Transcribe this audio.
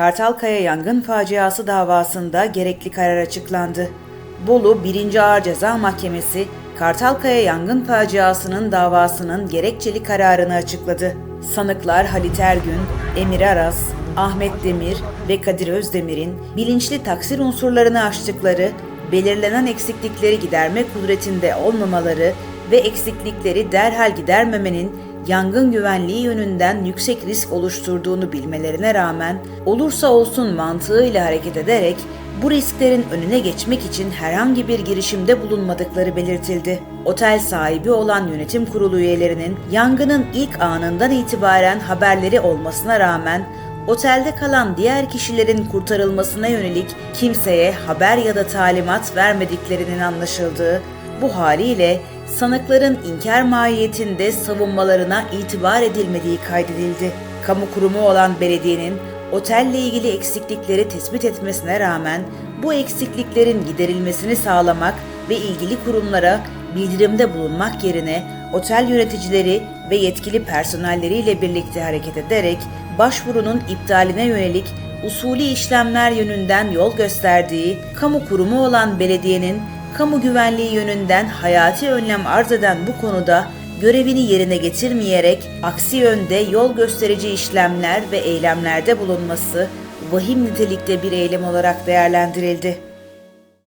Kartalkaya yangın faciası davasında gerekli karar açıklandı. Bolu 1. Ağır Ceza Mahkemesi, Kartalkaya yangın faciasının davasının gerekçeli kararını açıkladı. Sanıklar Halit Ergün, Emir Aras, Ahmet Demir ve Kadir Özdemir'in bilinçli taksir unsurlarını aştıkları, belirlenen eksiklikleri giderme kudretinde olmamaları ve eksiklikleri derhal gidermemenin yangın güvenliği yönünden yüksek risk oluşturduğunu bilmelerine rağmen olursa olsun mantığıyla hareket ederek bu risklerin önüne geçmek için herhangi bir girişimde bulunmadıkları belirtildi. Otel sahibi olan yönetim kurulu üyelerinin yangının ilk anından itibaren haberleri olmasına rağmen otelde kalan diğer kişilerin kurtarılmasına yönelik kimseye haber ya da talimat vermediklerinin anlaşıldığı, bu haliyle sanıkların inkar mahiyetinde savunmalarına itibar edilmediği kaydedildi. Kamu kurumu olan belediyenin otelle ilgili eksiklikleri tespit etmesine rağmen bu eksikliklerin giderilmesini sağlamak ve ilgili kurumlara bildirimde bulunmak yerine otel yöneticileri ve yetkili personelleriyle birlikte hareket ederek başvurunun iptaline yönelik usulü işlemler yönünden yol gösterdiği kamu kurumu olan belediyenin kamu güvenliği yönünden hayati önlem arz eden bu konuda görevini yerine getirmeyerek aksi yönde yol gösterici işlemler ve eylemlerde bulunması vahim nitelikte bir eylem olarak değerlendirildi.